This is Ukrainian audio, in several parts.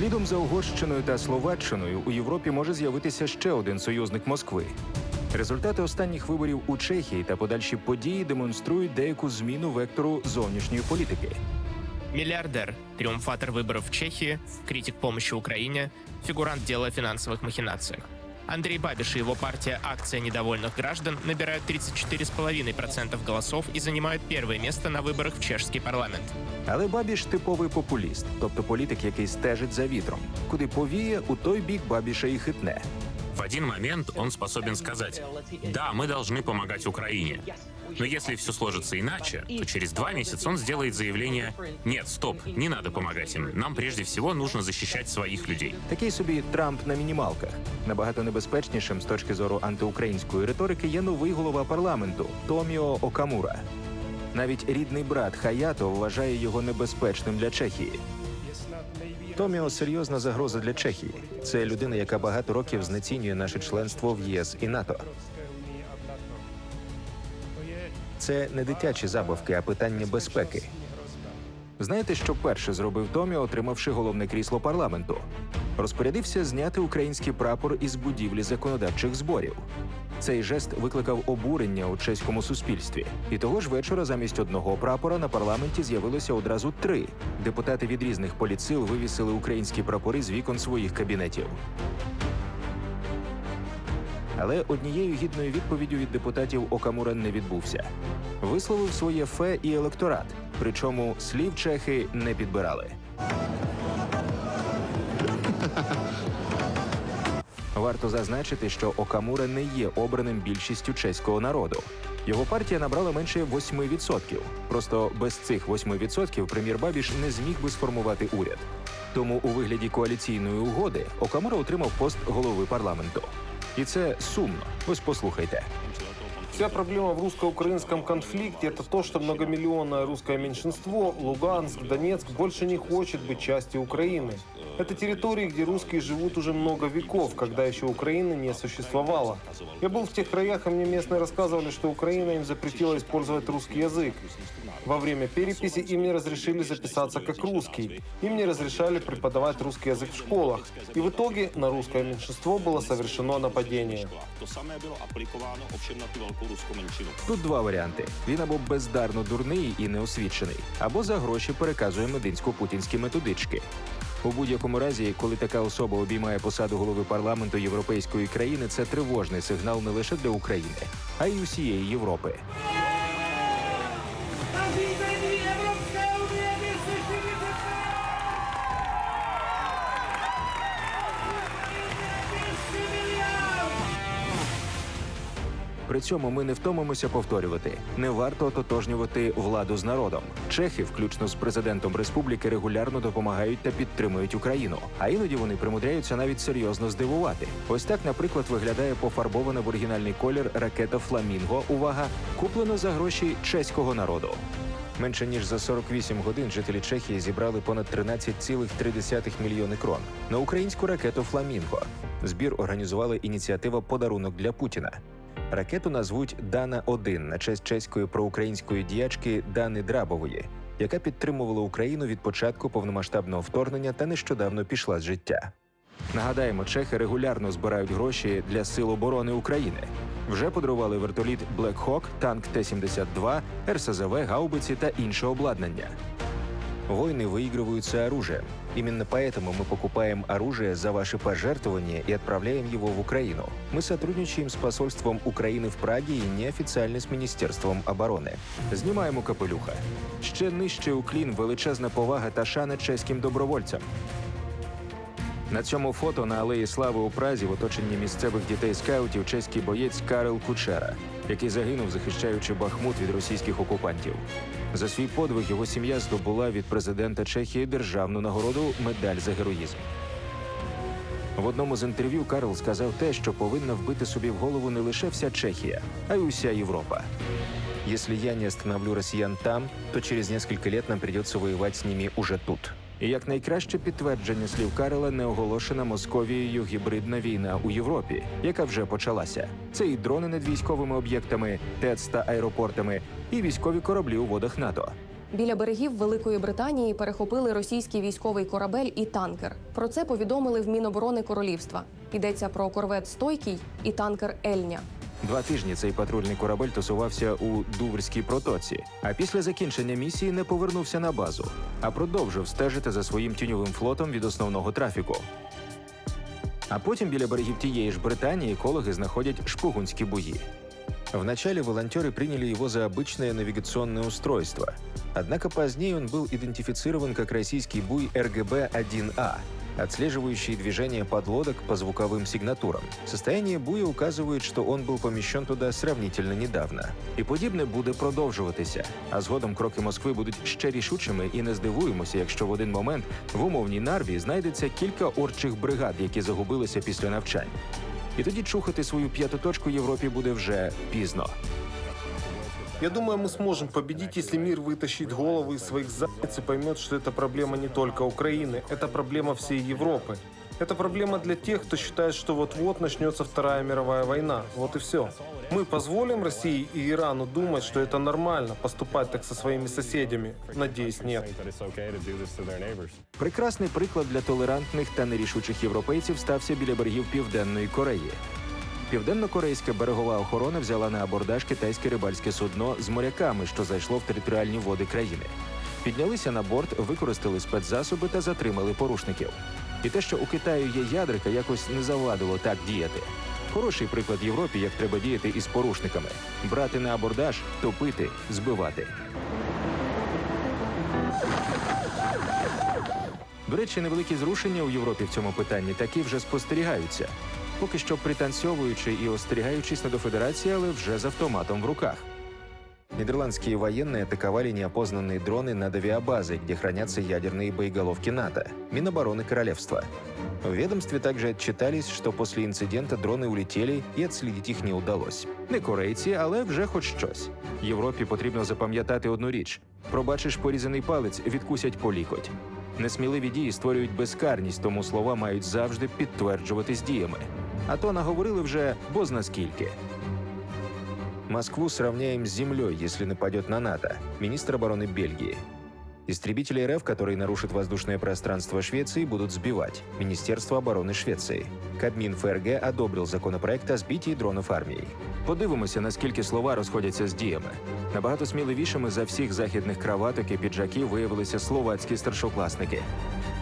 Слідом за Угорщиною та Словаччиною у Європі може з'явитися ще один союзник Москви. Результати останніх виборів у Чехії та подальші події демонструють деяку зміну вектору зовнішньої політики. Миллиардер, триумфатор выборов в Чехии, критик помощи Украине, фигурант дела о финансовых махинациях. Андрей Бабиш и его партия «Акция недовольных граждан» набирают 34,5% голосов и занимают первое место на выборах в чешский парламент. Але Бабіш типовий популіст, тобто політик, який стежить за вітром. Куди повіє, у той бік Бабіша і хитне. В один момент он способен сказать, да, мы должны помогать Украине. Но если все сложится иначе, то через два месяца он сделает заявление, нет, стоп, не надо помогать им, нам прежде всего нужно защищать своих людей. Такий собі Трамп на мінімалках. Набагато небезпечнішим з точки зору антиукраїнської риторики є новий голова парламенту Томіо Окамура. Навіть рідний брат Хаято вважає його небезпечним для Чехії. Томіо серйозна загроза для Чехії. Це людина, яка багато років знецінює наше членство в ЄС і НАТО. Це не дитячі забавки, а питання безпеки. Знаєте, що перше зробив Томі, отримавши головне крісло парламенту? Розпорядився зняти український прапор із будівлі законодавчих зборів. Цей жест викликав обурення у чеському суспільстві. І того ж вечора замість одного прапора на парламенті з'явилося одразу три. Депутати від різних політсил вивісили українські прапори з вікон своїх кабінетів. Але однією гідною відповіддю від депутатів Окамура не відбувся. Висловив своє фе і електорат, причому слів чехи не підбирали. Варто зазначити, що Окамура не є обраним більшістю чеського народу. Його партія набрала менше 8%. Просто без цих 8% прем'єр Бабіш не зміг би сформувати уряд. Тому у вигляді коаліційної угоди Окамура отримав пост голови парламенту. І це сумно. Ось послухайте. Вся проблема в русско-украинском конфликте это то, что многомиллионное русское меньшинство, Луганск, Донецк, больше не хочет быть частью Украины. Это территории, где русские живут уже много веков, когда еще Украины не существовало. Я был в тех краях, и мне местные рассказывали, что Украина им запретила использовать русский язык. Во время переписи им не разрешили записаться как русский. Им не разрешали преподавать русский язык в школах. И в итоге на русское меньшинство было совершено нападение. To samé bylo aplikováno ovšem na tu velkou ruskou menšinu. Тут два варіанти: він або бездарно дурний і неосвічений, або за гроші переказує мединсько-путінські методички. У будь-якому разі, коли така особа обіймає посаду голови парламенту європейської країни, це тривожний сигнал не лише для України, а й усієї Європи. При цьому ми не втомимося повторювати: не варто ототожнювати владу з народом. Чехи, включно з президентом республіки, регулярно допомагають та підтримують Україну. А іноді вони примудряються навіть серйозно здивувати. Ось так, наприклад, виглядає пофарбована в оригінальний колір ракета Фламінго. Увага, куплена за гроші чеського народу. Менше ніж за 48 годин жителі Чехії зібрали понад 13,3 мільйони крон на українську ракету Фламінго. Збір організувала ініціатива Подарунок для Путіна. Ракету назвуть Дана 1 на честь чеської проукраїнської діячки Дани Драбової, яка підтримувала Україну від початку повномасштабного вторгнення та нещодавно пішла з життя. Нагадаємо, чехи регулярно збирають гроші для сил оборони України. Вже подарували вертоліт Black Hawk, танк Т-72, РСЗВ, гаубиці та інше обладнання. Войны выигрываются оружием. Именно поэтому мы покупаем оружие за ваши пожертвования и отправляем его в Украину. Мы сотрудничаем с посольством Украины в Праге и неофициально с Міністерством оборони. Знімаємо капелюха. Ще нижче уклін, величезна повага та шана чеським добровольцям. На цьому фото на алеї Слави у Празі в оточенні місцевих дітей скаутів чеський боєць Карел Кучера, який загинув, захищаючи Бахмут від російських окупантів. За свій подвиг його сім'я здобула від президента Чехії державну нагороду медаль за героїзм. В одному з інтерв'ю Карл сказав те, що повинна вбити собі в голову не лише вся Чехія, а й уся Європа. Если я не остановлю россиян там, то через несколько лет нам придется воевать з ними уже тут. І як найкраще підтвердження слів Карела не оголошена Московією гібридна війна у Європі, яка вже почалася. Це і дрони над військовими об'єктами, ТЕЦ та аеропортами, і військові кораблі у водах НАТО. Біля берегів Великої Британії перехопили російський військовий корабель і танкер. Про це повідомили в Міноборони Королівства. Йдеться про корвет Стойкий і танкер Ельня. Два тижні цей патрульний корабель тусувався у Дуврській протоці, а після закінчення місії не повернувся на базу, а продовжив стежити за своїм тіньовим флотом від основного трафіку. А потім біля берегів тієї ж Британии экологи знаходять шпугунські буї. Вначале волонтеры приняли его за обычное навигационное устройство. Однако позднее он был идентифицирован как российский буй РГБ-1А, отслеживающий движение подлодок по звуковым сигнатурам. Состояние буя указывает, что он был помещен туда сравнительно недавно. І подібне буде продовжуватися. А згодом кроки Москви будуть ще рішучими і не здивуємося, якщо в один момент в умовній нарві знайдеться кілька орчих бригад, які загубилися після навчань. І тоді чухати свою п'яту точку Європі буде вже пізно. Я думаю, мы сможем победить, если мир вытащит головы из своих задниц и поймет, что это проблема не только Украины, это проблема всей Европы. Это проблема для тех, кто считает, что вот-вот начнется Вторая мировая война. Вот и все. Мы позволим России и Ирану думать, что это нормально поступать так со своими соседями? Надеюсь, нет. Прекрасний приклад для толерантних та нерішучих європейців стався біля берегів Південної Кореї. Південно-корейська берегова охорона взяла на абордаж китайське рибальське судно з моряками, що зайшло в територіальні води країни. Піднялися на борт, використали спецзасоби та затримали порушників. І те, що у Китаю є ядрика, якось не завадило так діяти. Хороший приклад Європі, як треба діяти із порушниками: брати на абордаж, топити, збивати. До речі, невеликі зрушення у Європі в цьому питанні таки вже спостерігаються Поки що пританцьовуючи і остерігаючись не до федерації, але вже з автоматом в руках. Нидерландские военные атаковали неопознанные дроны над авиабазой, где хранятся ядерные боеголовки НАТО, Минобороны Королевства. В ведомстве также отчитались, что после инцидента дроны улетели і отслідить їх не удалось. Не корейці, але вже хоч щось. Європі потрібно запам'ятати одну річ: пробачиш порізаний палець, відкусять по лікоть. Несміливі дії створюють безкарність, тому слова мають завжди підтверджуватись діями. А то наговорили вже бозна скільки. Москву сравняем с землей, если нападет на НАТО. Министр обороны Бельгии. Истребители РФ, которые нарушат воздушное пространство Швеции, будут сбивать. Министерство обороны Швеции. Кабмін ФРГ одобрил законопроект о збитті дронів армії. Подивимося, наскільки слова розходяться з діями. Набагато сміливішими за всіх західних краваток і піджаків виявилися словацькі старшокласники.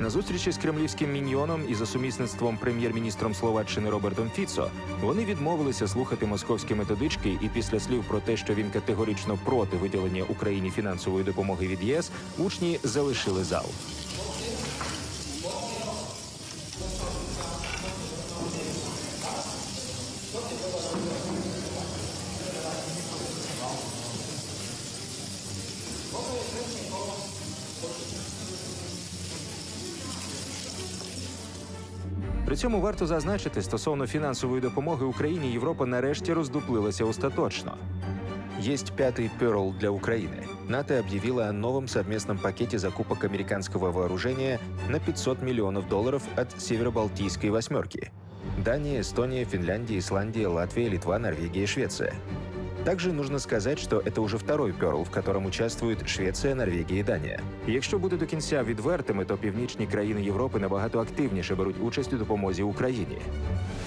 На зустрічі з кремлівським міньйоном і за сумісництвом прем'єр-міністром Словаччини Робертом Фіцо вони відмовилися слухати московські методички, і після слів про те, що він категорично проти виділення Україні фінансової допомоги від ЄС, учні залишили зал. При цьому варто зазначити, стосовно фінансової допомоги Україні Європа нарешті роздуплилася остаточно. Есть пятый Перл для Украины. НАТО объявила о новом совместном пакете закупок американского вооружения на 500 миллионов долларов от Северо-Балтийской восьмерки. Дания, Эстония, Финляндия, Исландия, Латвия, Литва, Норвегия и Швеция. Также нужно сказать, что это уже второй Перл, в котором участвуют Швеція, Норвегія і Данія. Якщо бути до кінця відвертими, то північні країни Європи набагато активніше беруть участь у допомозі Україні.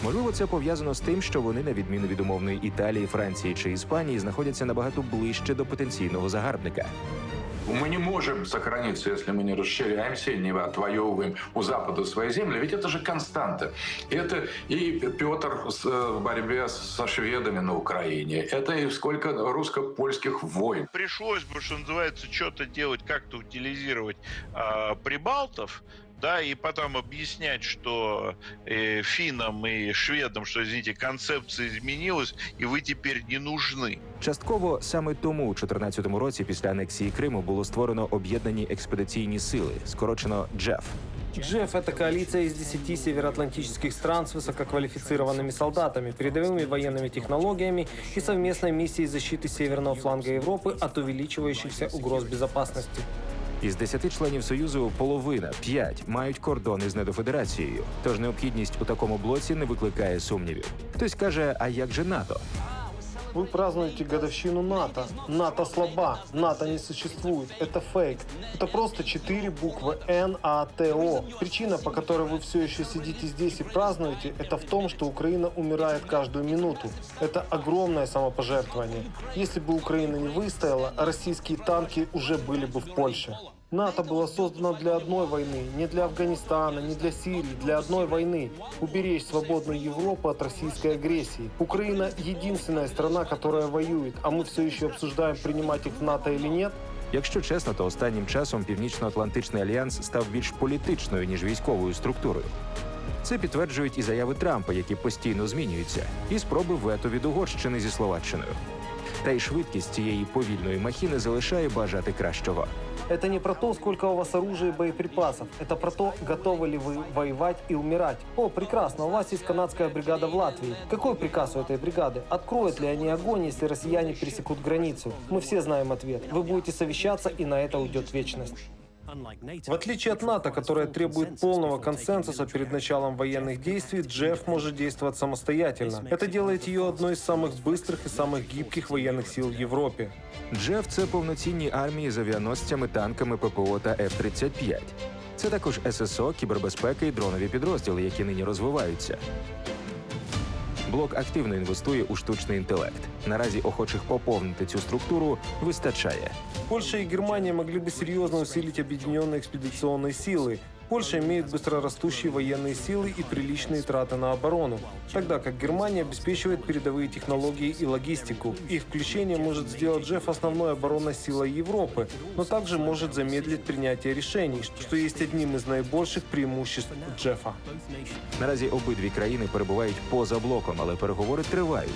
Можливо, це пов'язано з тим, що вони, на відміну від умовної Італії, Франції чи Іспанії, знаходяться набагато ближче до потенційного загарбника. Мы не можем сохраниться, если мы не расширяемся, не отвоевываем у Запада свои земли. Ведь это же константа. Это и Петр э, в борьбе со шведами на Украине. Это и сколько русско-польских войн. пришлось бы, что называется, что-то делать, как-то утилизировать а, прибалтов, да, и потом объяснять, что э, финнам и шведам, что, извините, концепция изменилась, и вы теперь не нужны. Частково саме тому у 2014 році, після анексії Криму, було створено об'єднані експедиційні сили, скорочено Джеф. Джеф – это коалиция из 10 североатлантических стран с высококвалифицированными солдатами, передовыми военными технологиями и совместной миссией защиты северного фланга Европы от увеличивающихся угроз безопасности. Із 10 членів союзу половина 5 мають кордони з недофедерацією. Тож необхідність у такому блоці не викликає сумнівів. Хтось каже: а як же НАТО? Вы празднуете годовщину НАТО. НАТО слаба. НАТО не существует. Это фейк. Это просто четыре буквы НАТО. Причина, по которой вы все еще сидите здесь и празднуете, это в том, что Украина умирает каждую минуту. Это огромное самопожертвование. Если бы Украина не выстояла, российские танки уже были бы в Польше. НАТО было создано для одной войны, не для Афганистана, не для Сирии, для одной войны. Уберечь свободную Европу от российской агрессии. Украина единственная страна, которая воюет, а мы все еще обсуждаем, принимать их в НАТО или нет. Якщо чесно, то останнім часом Північно-Атлантичний альянс став більш політичною ніж військовою структурою. Це підтверджують і заяви Трампа, які постійно змінюються, і спроби вето від Угорщини зі Словаччиною. Та й швидкість цієї повільної махіни залишає бажати кращого. Это не про то, сколько у вас оружия и боеприпасов. Это про то, готовы ли вы воевать и умирать. О, прекрасно, у вас есть канадская бригада в Латвии. Какой приказ у этой бригады? Откроют ли они огонь, если россияне пересекут границу? Мы все знаем ответ. Вы будете совещаться, и на это уйдет вечность. В отличие от НАТО, которое требует полного консенсуса перед началом военных действий, Джефф может действовать самостоятельно. Это делает ее одной из самых быстрых и самых гибких военных сил в Европе. Джеф це повноцінні армії з авіаносцями, танками ППО та F-35. Це також ССО, кібербезпека і дронові підрозділи, які нині розвиваються. Блок активно інвестує у штучний інтелект. Наразі охочих поповнити цю структуру вистачає. Польша и Германия могли бы серьезно усилить объединенные экспедиционные силы. Польша имеет быстрорастущие военные силы и приличные траты на оборону, тогда как Германия обеспечивает передовые технологии и логистику. Их включение может сделать Джефф основной оборонной силой Европы, но также может замедлить принятие решений, что есть одним из наибольших преимуществ Джеффа. Наразі обидві країни перебувають поза блоком, але переговори тривають.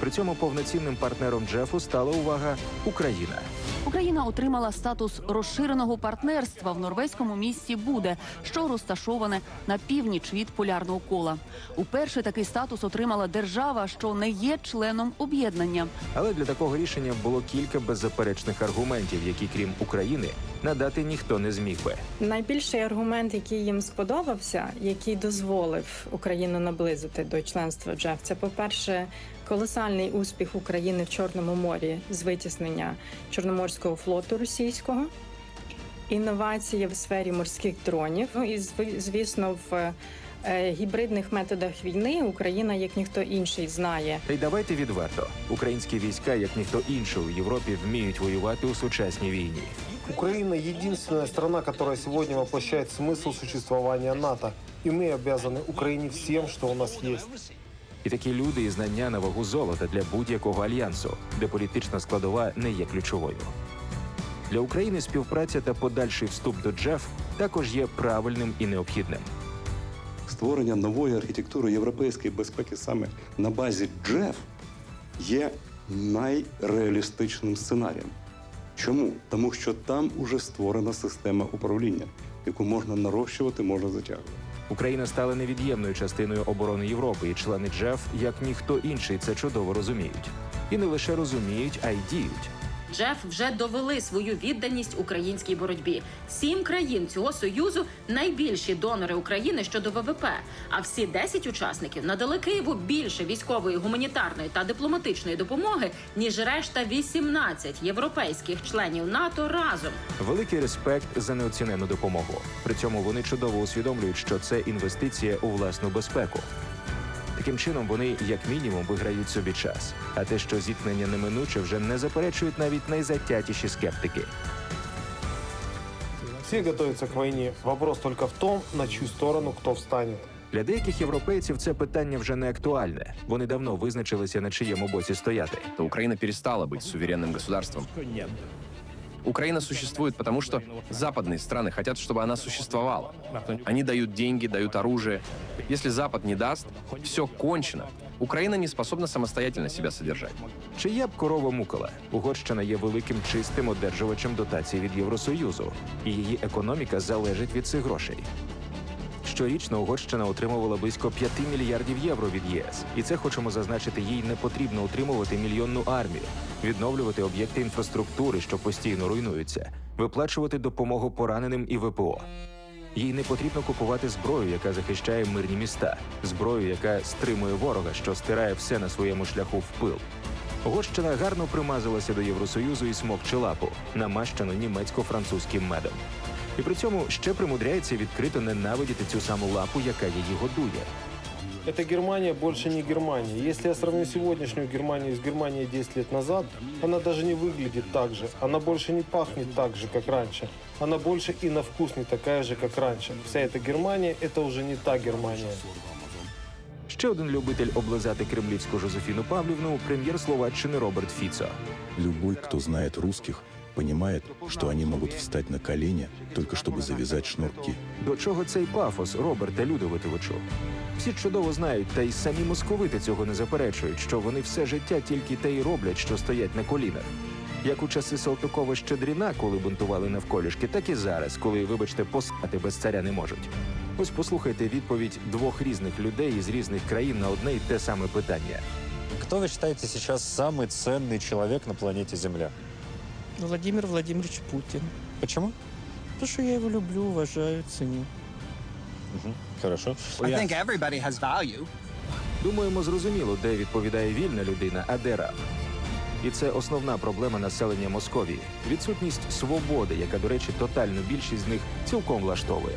При цьому повноцінним партнером Джефу стала увага Україна. Україна отримала статус розширеного партнерства в норвезькому місті Буде, що розташоване на північ від полярного кола. Уперше такий статус отримала держава, що не є членом об'єднання. Але для такого рішення було кілька беззаперечних аргументів, які, крім України, надати ніхто не зміг би. Найбільший аргумент, який їм сподобався, який дозволив Україну наблизити до членства Джеф, це по-перше, колосальний успіх України в Чорному морі з витіснення Чорноморського флоту російського, інновації в сфері морських дронів. Ну і зв- звісно, в е, гібридних методах війни Україна, як ніхто інший, знає. Та й давайте відверто: українські війська, як ніхто інший у Європі, вміють воювати у сучасній війні. Украина единственная страна, которая сегодня воплощает смысл существования НАТО. И мы обязаны Украине всем, что у нас есть. І такі люди і знання на вагу золота для будь-якого альянсу, де політична складова не є ключовою. Для України співпраця та подальший вступ до Джеф також є правильним і необхідним. Створення нової архітектури європейської безпеки саме на базі Джеф є найреалістичним сценарієм. Чому? Тому що там уже створена система управління, яку можна нарощувати, можна затягувати. Україна стала невід'ємною частиною оборони Європи, і члени Джеф, як ніхто інший, це чудово розуміють. І не лише розуміють, а й діють. Джеф вже довели свою відданість українській боротьбі. Сім країн цього союзу найбільші донори України щодо ВВП. А всі 10 учасників надали Києву більше військової, гуманітарної та дипломатичної допомоги ніж решта 18 європейських членів НАТО разом. Великий респект за неоцінену допомогу. При цьому вони чудово усвідомлюють, що це інвестиція у власну безпеку. Таким чином, вони як мінімум виграють собі час. А те, що зіткнення неминуче, вже не заперечують навіть найзатятіші скептики. Все готовятся к войне. Вопрос только в том, на чью сторону кто встанет. Для деяких європейців це питання вже не актуальне. Вони давно визначилися на чиєму боці стояти. то Украина перестала быть суверенным государством. Украина существует потому, что западные страны хотят, чтобы она существовала. Они дают деньги, дают оружие. Если Запад не даст, все кончено. Украина не способна самостоятельно себя содержать. Чия б корова мукала? Угорщина є великим чистим одержувачем дотацій від Євросоюзу, і її економіка залежить від цих грошей. Щорічно Угорщина отримувала близько 5 мільярдів євро від ЄС, і це хочемо зазначити, їй не потрібно утримувати мільйонну армію, відновлювати об'єкти інфраструктури, що постійно руйнуються, виплачувати допомогу пораненим і ВПО. Їй не потрібно купувати зброю, яка захищає мирні міста, зброю, яка стримує ворога, що стирає все на своєму шляху в пил. Угорщина гарно примазалася до Євросоюзу і смокче лапу, намащену німецько-французьким медом І при цьому ще примудряється відкрито ненавидіти цю саму лапу, яка її годує. Эта Германия больше не Германия. Если я сравню сегодняшнюю Германию с Германией 10 лет назад, она даже не выглядит так же. Она больше не пахнет так же, как раньше. Она больше и на вкус не такая же, как раньше. Вся эта Германия – это уже не та Германия. Ще один любитель облизати кремлівську Жозефіну Павлівну прем'єр Словаччини Роберт Фіцо. Любой, кто знает русских, понимает, что они могут встать на колени, только чтобы завязать шнурки. До чого цей пафос, Роберте Людовитовичу? Всі чудово знають, та й самі московити цього не заперечують, що вони все життя тільки те й роблять, що стоять на колінах. Як у часи Салтикова Щедріна, коли бунтували навколішки, так і зараз, коли, вибачте, посати без царя не можуть. Ось послухайте відповідь двох різних людей із різних країн на одне й те саме питання. Кто вы считаете сейчас самый ценный человек на планете Земля? Владимир Владимирович Путин. Почему? Потому что я его люблю, уважаю, ценю. Хорошо. I think everybody has value. Думаємо, зрозуміло, де відповідає вільна людина, а де раб. І це основна проблема населення Московії відсутність свободи, яка, до речі, тотальну більшість з них цілком влаштовує.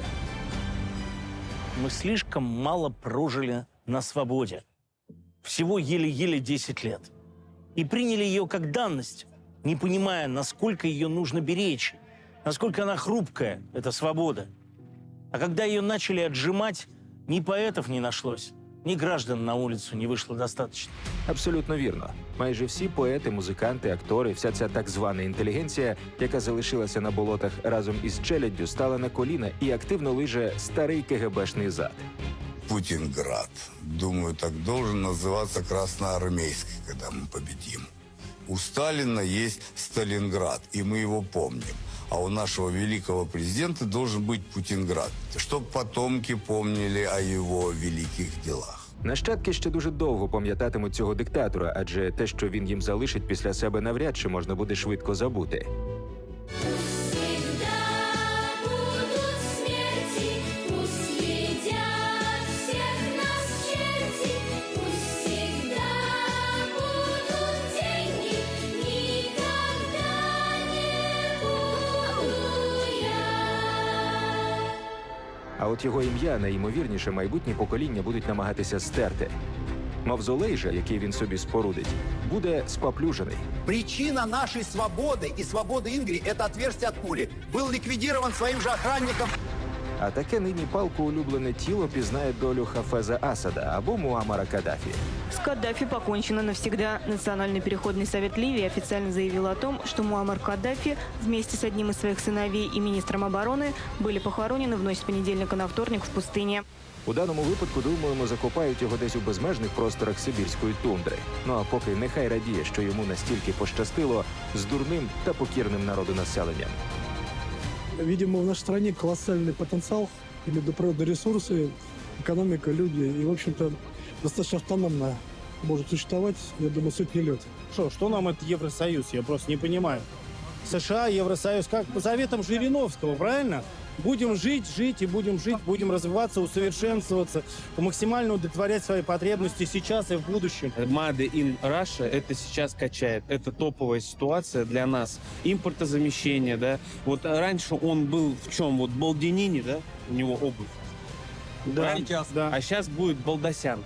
Мы слишком мало прожили на свободе. Всего еле-еле 10 лет. И приняли ее как данность, не понимая, насколько ее нужно беречь, насколько она хрупкая, эта свобода. А когда ее начали отжимать, ни поэтов не нашлось, ни граждан на улицу не вышло достаточно. Абсолютно вірно. Майже всі поети, музиканти, актори, вся ця так звана інтелігенція, яка залишилася на болотах разом із челяддю, стала на коліна і активно лиже старий КГБшний зад. Путинград. Думаю, так должен называться Красноармейский, когда мы победим. У Сталина есть Сталинград, и мы его помним. А у нашего великого президента должен быть Путинград, чтобы потомки помнили о его великих делах. Нащадки ще дуже довго пам'ятатимуть цього диктатора, адже те, що він їм залишить після себе, навряд чи можна буде швидко забути. от його ім'я найімовірніше майбутні покоління будуть намагатися стерти. Мавзолей же, який він собі спорудить, буде споплюжений. Причина нашей свободы и свободы Ингрии – это отверстие от пули. Был ликвидирован своим же охранником. А таке нині палку улюблене тіло пізнає долю Хафеза Асада або Муамара Каддафі. С Каддафи покончено навсегда. Национальный переходный совет Ливии официально заявил о том, что Муаммар Каддафи вместе с одним из своих сыновей и министром обороны были похоронены в ночь с понедельника на вторник в пустыне. У даному випадку, думаємо, закопають його десь у безмежних просторах сибірської тундри. Ну а поки нехай радіє, що йому настільки пощастило з дурним та покірним народонаселенням. Видимо, в нашей стране колоссальный потенциал, имею в виду природоресурсы, экономика, люди. И, в общем-то, достаточно автономно может существовать, я думаю, сотни лет. Что, что нам этот Евросоюз? Я просто не понимаю. США, Евросоюз, как по заветам Жириновского, правильно? Будем жить, жить и будем жить, будем развиваться, усовершенствоваться, максимально удовлетворять свои потребности сейчас и в будущем. Made in Russia это сейчас качает. Это топовая ситуация для нас. Импортозамещение, да. Вот раньше он был в чем? Вот Балдинини, да? У него обувь. Да, Правильно? А сейчас будет Балдасян.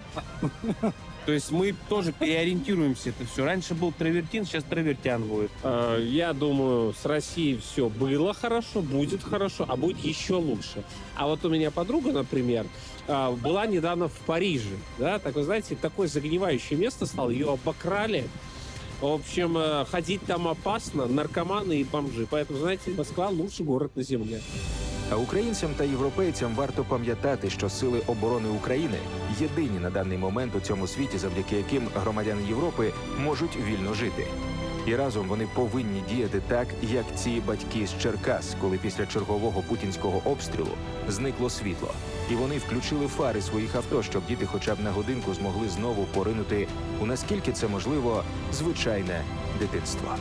То есть мы тоже переориентируемся это все. Раньше был Травертин, сейчас Травертян будет. Э, Я думаю, с Россией все было хорошо, будет хорошо, а будет еще лучше. А вот у меня подруга, например, э, была недавно в Париже, да, так вы знаете, такое загнивающее место стало, ее обокрали. В общем, э, ходить там опасно, наркоманы и бомжи. Поэтому, знаете, Москва лучший город на земле. А українцям та європейцям варто пам'ятати, що сили оборони України єдині на даний момент у цьому світі, завдяки яким громадяни Європи можуть вільно жити. І разом вони повинні діяти так, як ці батьки з Черкас, коли після чергового путінського обстрілу зникло світло, і вони включили фари своїх авто, щоб діти, хоча б на годинку, змогли знову поринути у наскільки це можливо звичайне дитинство.